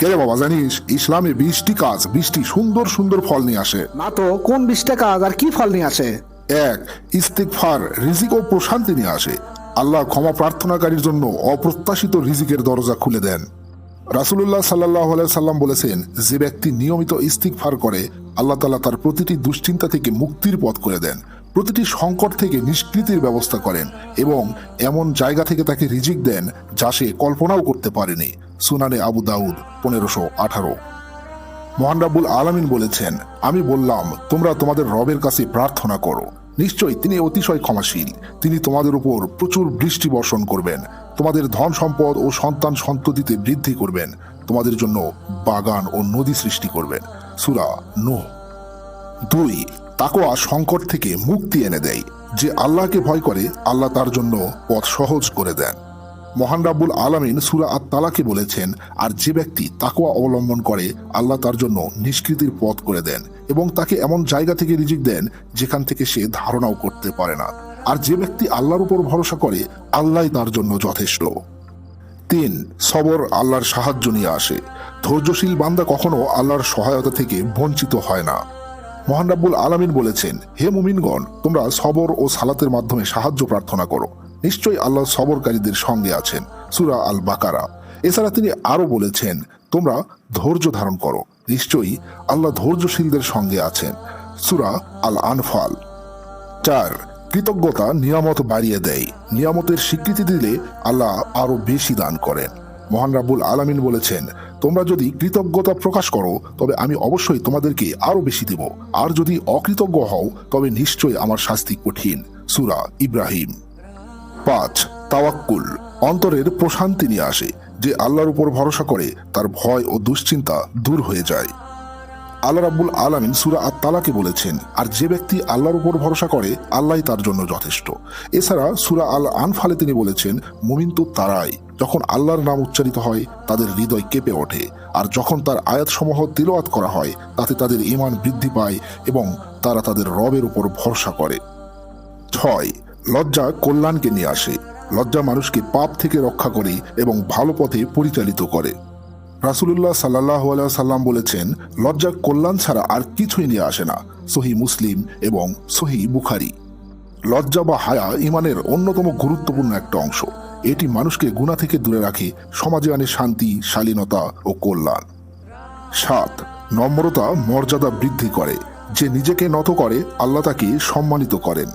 কে রে বাবা জানিস ইসলামে বিশটি কাজ বিশটি সুন্দর সুন্দর ফল নিয়ে আসে। না তো কোন বিশটা কাজ আর কি ফল নিয়ে আসে? এক ইস্তিকফার রিজিক ও প্রশান্তি নিয়ে আসে। আল্লাহ ক্ষমা প্রার্থনাকারীর জন্য অপ্রত্যাশিত রিজিকের দরজা খুলে দেন। রাসুলুল্লাহ সাল্লাহ সাল্লাম বলেছেন যে ব্যক্তি নিয়মিত ইস্তিকফার করে আল্লাহ তালা তার প্রতিটি দুশ্চিন্তা থেকে মুক্তির পথ করে দেন প্রতিটি সংকট থেকে নিষ্কৃতির ব্যবস্থা করেন এবং এমন জায়গা থেকে তাকে রিজিক দেন যা সে কল্পনাও করতে পারেনি। সুনানে আবু দাউদ, পনেরোশো আঠারো। মহান রাব্বুল আলামিন বলেছেন, আমি বললাম, তোমরা তোমাদের রবের কাছে প্রার্থনা করো। নিশ্চয়ই তিনি অতিশয় ক্ষমাশীল। তিনি তোমাদের উপর প্রচুর বৃষ্টি বর্ষণ করবেন। তোমাদের ধন সম্পদ ও সন্তান সন্ততিতে বৃদ্ধি করবেন। তোমাদের জন্য বাগান ও নদী সৃষ্টি করবেন। সুরা নো দুই তাকোয়া সংকট থেকে মুক্তি এনে দেয়। যে আল্লাহকে ভয় করে, আল্লাহ তার জন্য পথ সহজ করে দেন। মহান রাব্বুল আলামিন সুরা আত তালাকে বলেছেন, আর যে ব্যক্তি তাকোয়া অবলম্বন করে, আল্লাহ তার জন্য নিষ্কৃতির পথ করে দেন এবং তাকে এমন জায়গা থেকে রিজিক দেন যেখান থেকে সে ধারণাও করতে পারে না। আর যে ব্যক্তি আল্লাহর উপর ভরসা করে আল্লাহ তার জন্য যথেষ্ট। তিন, সবর আল্লাহর সাহায্য নিয়ে আসে। ধৈর্যশীল বান্দা কখনো আল্লাহর সহায়তা থেকে বঞ্চিত হয় না। মহান রাব্বুল আলামিন বলেছেন, হে মুমিনগণ, তোমরা সবর ও সালাতের মাধ্যমে সাহায্য প্রার্থনা করো। নিশ্চয়ই আল্লাহ সবরকারীদের সঙ্গে আছেন, সুরা আল বাকারা এছাড়া তিনি আরও বলেছেন, তোমরা ধৈর্য ধারণ করো। নিশ্চয়ই আল্লাহ ধৈর্যশীলদের সঙ্গে আছেন, সুরা আল আনফাল চার, কৃতজ্ঞতা নিয়ামত বাড়িয়ে দেয়। নিয়ামতের স্বীকৃতি দিলে আল্লাহ আরও বেশি দান করেন। মহান রাবুল আলামিন বলেছেন, তোমরা যদি কৃতজ্ঞতা প্রকাশ করো, তবে আমি অবশ্যই তোমাদেরকে আরও বেশি দেব। আর যদি অকৃতজ্ঞ হও, তবে নিশ্চয়ই আমার শাস্তি কঠিন। সুরা ইব্রাহিম। পাঁচ, তাওয়াক্কুল, অন্তরের প্রশান্তি নিয়ে আসে, যে আল্লাহর উপর ভরসা করে তার ভয় ও দুশ্চিন্তা দূর হয়ে যায়। আল্লাহ রাব্বুল আলামিন সুরা আত তালাকে বলেছেন, আর যে ব্যক্তি আল্লাহর উপর ভরসা করে আল্লাহ তার জন্য যথেষ্ট। এছাড়া সুরা আল আনফালে তিনি বলেছেন, মুমিন তো তারাই। যখন আল্লাহর নাম উচ্চারিত হয়, তাদের হৃদয় কেঁপে ওঠে। আর যখন তার আয়াতসমূহ তিলওয়াত করা হয়, তাতে তাদের ইমান বৃদ্ধি পায় এবং তারা তাদের রবের উপর ভরসা করে। ছয় লজ্জা কল্যাণকে নিয়ে আসে। লজ্জা মানুষকে পাপ থেকে রক্ষা করে এবং ভালো পথে পরিচালিত করে। রাসুলুল্লাহ সাল্লাহ সাল্লাম বলেছেন, লজ্জা কল্যাণ ছাড়া আর কিছুই নিয়ে আসে না। সহি মুসলিম এবং সহি বুখারি। লজ্জা বা হায়া ইমানের অন্যতম গুরুত্বপূর্ণ একটা অংশ। এটি মানুষকে গুণা থেকে দূরে রাখে, সমাজে আনে শান্তি, শালীনতা ও কল্যাণ। সাত, নম্রতা, মর্যাদা বৃদ্ধি করে। যে নিজেকে নত করে, আল্লাহ তাকে সম্মানিত করেন।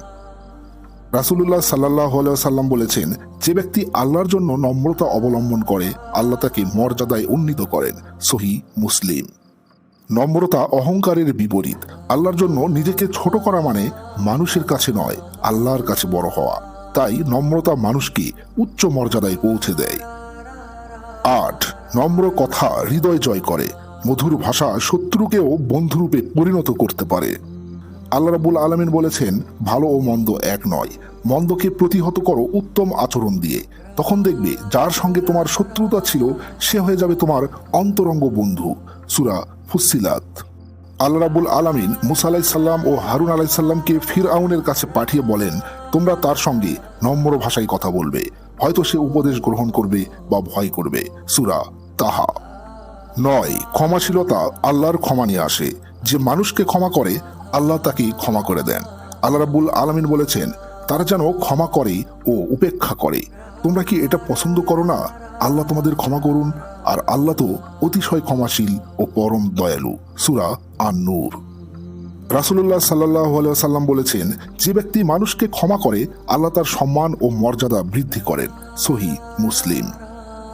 রাসুলুল্লাহ সাল্লাহ সাল্লাম বলেছেন, যে ব্যক্তি আল্লাহর জন্য নম্রতা অবলম্বন করে, আল্লাহ তাকে মর্যাদায় উন্নীত করেন। সহি মুসলিম। নম্রতা অহংকারের বিপরীত। আল্লাহর জন্য নিজেকে ছোট করা মানে মানুষের কাছে নয়, আল্লাহর কাছে বড় হওয়া। তাই নম্রতা মানুষকে উচ্চ মর্যাদায় পৌঁছে দেয়। আট, নম্র কথা হৃদয় জয় করে। মধুর ভাষা শত্রুকেও বন্ধুরূপে পরিণত করতে পারে। আল্লাহ রাবুল আলমিন বলেছেন, ভালো ও মন্দ এক নয়। মন্দকে প্রতিহত করো উত্তম আচরণ দিয়ে। তখন দেখবে যার সঙ্গে তোমার শত্রুতা ছিল, সে হয়ে যাবে তোমার অন্তরঙ্গ বন্ধু। সুরা ফুসিলাত আল্লাহ রাবুল আলামিন মুসা আলাইসাল্লাম ও হারুন আলাইসাল্লামকে ফির আউনের কাছে পাঠিয়ে বলেন, তোমরা তার সঙ্গে নম্র ভাষায় কথা বলবে। হয়তো সে উপদেশ গ্রহণ করবে বা ভয় করবে। সুরা তাহা। নয়, ক্ষমাশীলতা আল্লাহর ক্ষমা নিয়ে আসে। যে মানুষকে ক্ষমা করে আল্লাহ তাকে ক্ষমা করে দেন। আল্লাহ রাবুল আলমিন বলেছেন, তারা যেন ক্ষমা করে ও উপেক্ষা করে। তোমরা কি এটা পছন্দ করো না? আল্লাহ তোমাদের ক্ষমা করুন, আর আল্লাহ তো অতিশয় ক্ষমাশীল ও পরম দয়ালু। সুরা আন নূর রাসুল্লাহ সাল্লাহ সাল্লাম বলেছেন, যে ব্যক্তি মানুষকে ক্ষমা করে, আল্লাহ তার সম্মান ও মর্যাদা বৃদ্ধি করেন। সহি মুসলিম।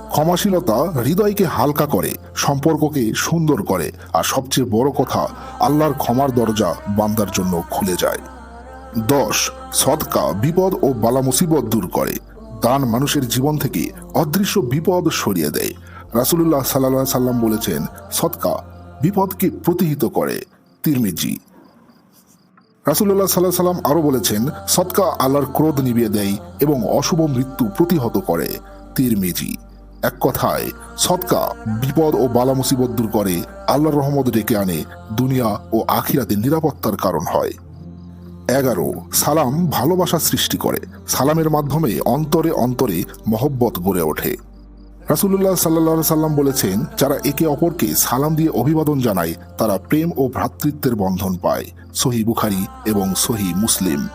ক্ষমাশীলতা হৃদয়কে হালকা করে, সম্পর্ককে সুন্দর করে, আর সবচেয়ে বড় কথা, আল্লাহর ক্ষমার দরজা বান্দার জন্য খুলে যায়। দশ সদকা বিপদ ও বালা মুসিবত দূর করে। দান মানুষের জীবন থেকে অদৃশ্য বিপদ সরিয়ে দেয়। রাসুলুল্লাহ সাল্লাহ সাল্লাম বলেছেন সদকা বিপদকে প্রতিহিত করে। তিরমিজি। রাসুল্লাহ সাল্লাহ সাল্লাম আরও বলেছেন, সৎকা আল্লাহর ক্রোধ নিভিয়ে দেয় এবং অশুভ মৃত্যু প্রতিহত করে। তিরমিজি। এক কথায়, সৎকা, বিপদ ও বালা মুসিবত দূর করে, আল্লাহর রহমত ডেকে আনে, দুনিয়া ও আখিরাতে নিরাপত্তার কারণ হয়। এগারো, সালাম ভালোবাসা সৃষ্টি করে। সালামের মাধ্যমে অন্তরে অন্তরে মহব্বত গড়ে ওঠে। রাসুল্লাহ সাল্লাহ সাল্লাম বলেছেন, যারা একে অপরকে সালাম দিয়ে অভিবাদন জানায়, তারা প্রেম ও ভ্রাতৃত্বের বন্ধন পায়। সহি বুখারি এবং সহি মুসলিম।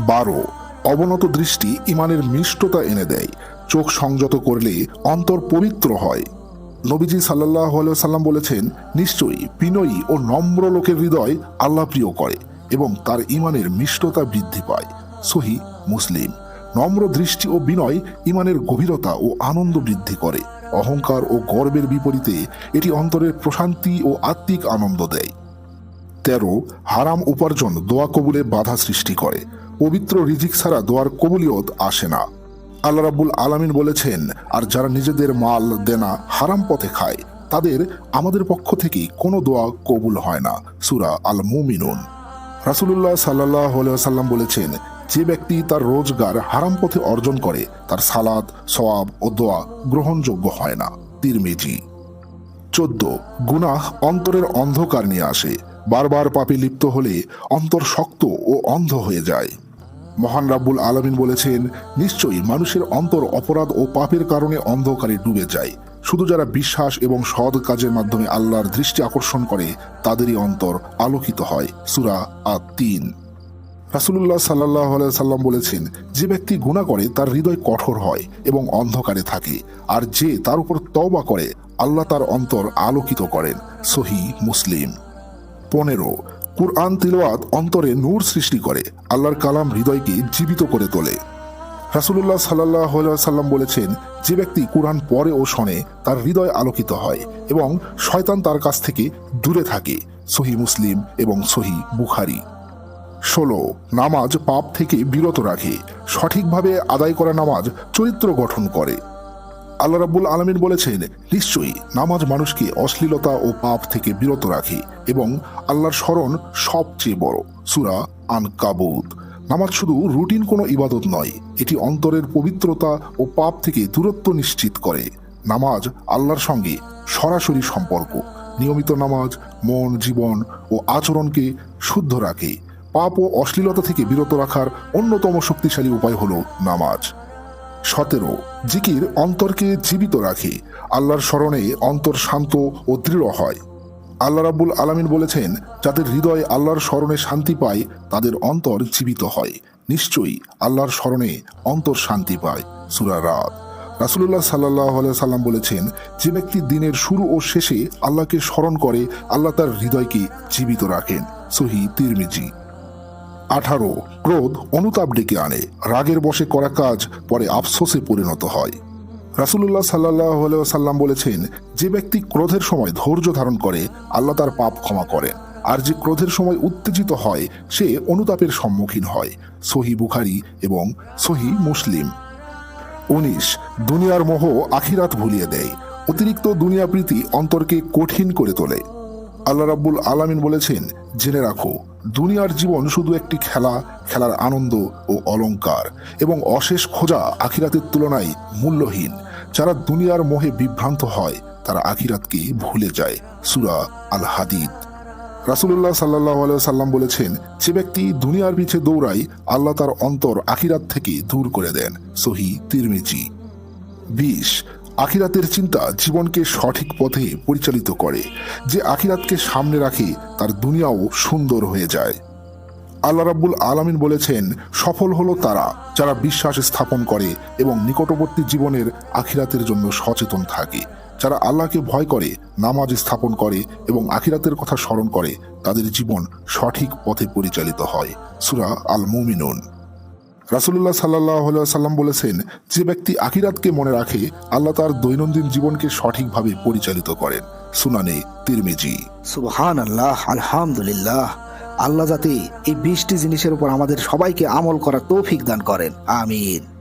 বারো, অবনত দৃষ্টি ইমানের মিষ্টতা এনে দেয়। চোখ সংযত করলে অন্তর পবিত্র হয়। নবীজি সাল্লাহ সাল্লাম বলেছেন, নিশ্চয়ই বিনয়ী ও নম্র লোকের হৃদয় আল্লাহ প্রিয় করে এবং তার ইমানের মিষ্টতা বৃদ্ধি পায়। সহি মুসলিম। নম্র দৃষ্টি ও বিনয় ইমানের গভীরতা ও আনন্দ বৃদ্ধি করে। অহংকার ও গর্বের বিপরীতে এটি অন্তরের প্রশান্তি ও আত্মিক আনন্দ দেয়। তেরো, হারাম উপার্জন দোয়া কবুলে বাধা সৃষ্টি করে। পবিত্র রিজিক ছাড়া দোয়ার কবুলিয়ত আসে না। আল্লাহ রাব্বুল আলামিন বলেছেন, আর যারা নিজেদের মাল দেনা হারাম পথে খায়, তাদের আমাদের পক্ষ থেকে কোনো দোয়া কবুল হয় না। সুরা আল মুমিনুন রাসুলুল্লাহ সাল্লাহ সাল্লাম বলেছেন, যে ব্যক্তি তার রোজগার হারাম পথে অর্জন করে, তার সালাদ সওয়াব ও দোয়া গ্রহণযোগ্য হয় না। তিরমিজি। চোদ্দ, গুনাহ অন্তরের অন্ধকার নিয়ে আসে। বারবার পাপে লিপ্ত হলে অন্তর শক্ত ও অন্ধ হয়ে যায়। মহান রাব্বুল আলমিন বলেছেন, নিশ্চয়ই মানুষের অন্তর অপরাধ ও পাপের কারণে অন্ধকারে ডুবে যায়। শুধু যারা বিশ্বাস এবং সৎ কাজের মাধ্যমে আল্লাহর দৃষ্টি আকর্ষণ করে, তাদেরই অন্তর আলোকিত হয়। সুরা আত তিন রাসুলুল্লাহ সাল্লাহ সাল্লাম বলেছেন, যে ব্যক্তি গুণা করে, তার হৃদয় কঠোর হয় এবং অন্ধকারে থাকে। আর যে তার উপর তওবা করে, আল্লাহ তার অন্তর আলোকিত করেন। সহি মুসলিম। পনেরো কুরআন তিলওয়াত অন্তরে নূর সৃষ্টি করে, আল্লাহর কালাম হৃদয়কে জীবিত করে তোলে। রাসুলুল্লাহ সাল্লাহ সাল্লাম বলেছেন, যে ব্যক্তি কোরআন পড়ে ও শোনে, তার হৃদয় আলোকিত হয় এবং শয়তান তার কাছ থেকে দূরে থাকে, সহি মুসলিম এবং সহি বুখারি। ষোলো, নামাজ পাপ থেকে বিরত রাখে, সঠিকভাবে আদায় করা নামাজ চরিত্র গঠন করে। আল্লাহ রাব্বুল আলমিন বলেছেন, নিশ্চয়ই নামাজ মানুষকে অশ্লীলতা ও পাপ থেকে বিরত রাখে এবং আল্লাহর স্মরণ সবচেয়ে বড়। সুরা আন কাবুত নামাজ শুধু রুটিন কোনো ইবাদত নয়, এটি অন্তরের পবিত্রতা ও পাপ থেকে দূরত্ব নিশ্চিত করে। নামাজ আল্লাহর সঙ্গে সরাসরি সম্পর্ক। নিয়মিত নামাজ মন, জীবন ও আচরণকে শুদ্ধ রাখে। পাপ ও অশ্লীলতা থেকে বিরত রাখার অন্যতম শক্তিশালী উপায় হল নামাজ। সতেরো, জিকির অন্তরকে জীবিত রাখে, আল্লাহর স্মরণে অন্তর শান্ত ও দৃঢ় হয়। আল্লাহ রাব্বুল আলামিন বলেছেন, যাদের হৃদয় আল্লাহর স্মরণে শান্তি পায়, তাদের অন্তর জীবিত হয়। নিশ্চয়ই আল্লাহর স্মরণে অন্তর শান্তি পায়। সুরা রাত। রাসুলুল্লাহ সাল্লাহ সাল্লাম বলেছেন, যে ব্যক্তি দিনের শুরু ও শেষে আল্লাহকে স্মরণ করে, আল্লাহ তার হৃদয়কে জীবিত রাখেন। সহি তিরমিজি। আঠারো, ক্রোধ অনুতাপ ডেকে আনে, রাগের বশে করা কাজ পরে আফসোসে পরিণত হয়। রাসুল্লাহ সাল্লাহ সাল্লাম বলেছেন, যে ব্যক্তি ক্রোধের সময় ধৈর্য ধারণ করে, আল্লাহ তার পাপ ক্ষমা করেন। আর যে ক্রোধের সময় উত্তেজিত হয়, সে অনুতাপের সম্মুখীন হয়। সহি বুখারি এবং সহি মুসলিম। উনিশ, দুনিয়ার মোহ আখিরাত ভুলিয়ে দেয়। অতিরিক্ত দুনিয়া প্রীতি অন্তরকে কঠিন করে তোলে। আল্লাহ রাব্বুল আলামিন বলেছেন, জেনে রাখো দুনিয়ার জীবন শুধু একটি খেলা, খেলার আনন্দ ও অলংকার। এবং অশেষ খোঁজা আখিরাতের তুলনায় মূল্যহীন। যারা দুনিয়ার মোহে বিভ্রান্ত হয়, তারা আখিরাতকে ভুলে যায়। সুরা আল হাদিদ রাসুল্লাহ সাল্লাহ সাল্লাম বলেছেন, যে ব্যক্তি দুনিয়ার পিছে দৌড়ায়, আল্লাহ তার অন্তর আখিরাত থেকে দূর করে দেন। সহি তিরমিজি। বিশ আখিরাতের চিন্তা জীবনকে সঠিক পথে পরিচালিত করে। যে আখিরাতকে সামনে রাখে, তার দুনিয়াও সুন্দর হয়ে যায়। আল্লাহ রাব্বুল আলামিন বলেছেন, সফল হলো তারা যারা বিশ্বাস স্থাপন করে এবং নিকটবর্তী জীবনের আখিরাতের জন্য সচেতন থাকে। যারা আল্লাহকে ভয় করে, নামাজ স্থাপন করে এবং আখিরাতের কথা স্মরণ করে, তাদের জীবন সঠিক পথে পরিচালিত হয়। সুরা আল মুমিনুন রাসুল্লাহ সাল্লাহ সাল্লাম বলেছেন, যে ব্যক্তি আখিরাতকে মনে রাখে, আল্লাহ তার দৈনন্দিন জীবনকে সঠিকভাবে পরিচালিত করেন। সুনানে তিরমিজি। সুবহান আল্লাহ আলহামদুলিল্লাহ। আল্লাহ যাতে এই বিশটি জিনিসের উপর আমাদের সবাইকে আমল করার তৌফিক দান করেন। আমিন।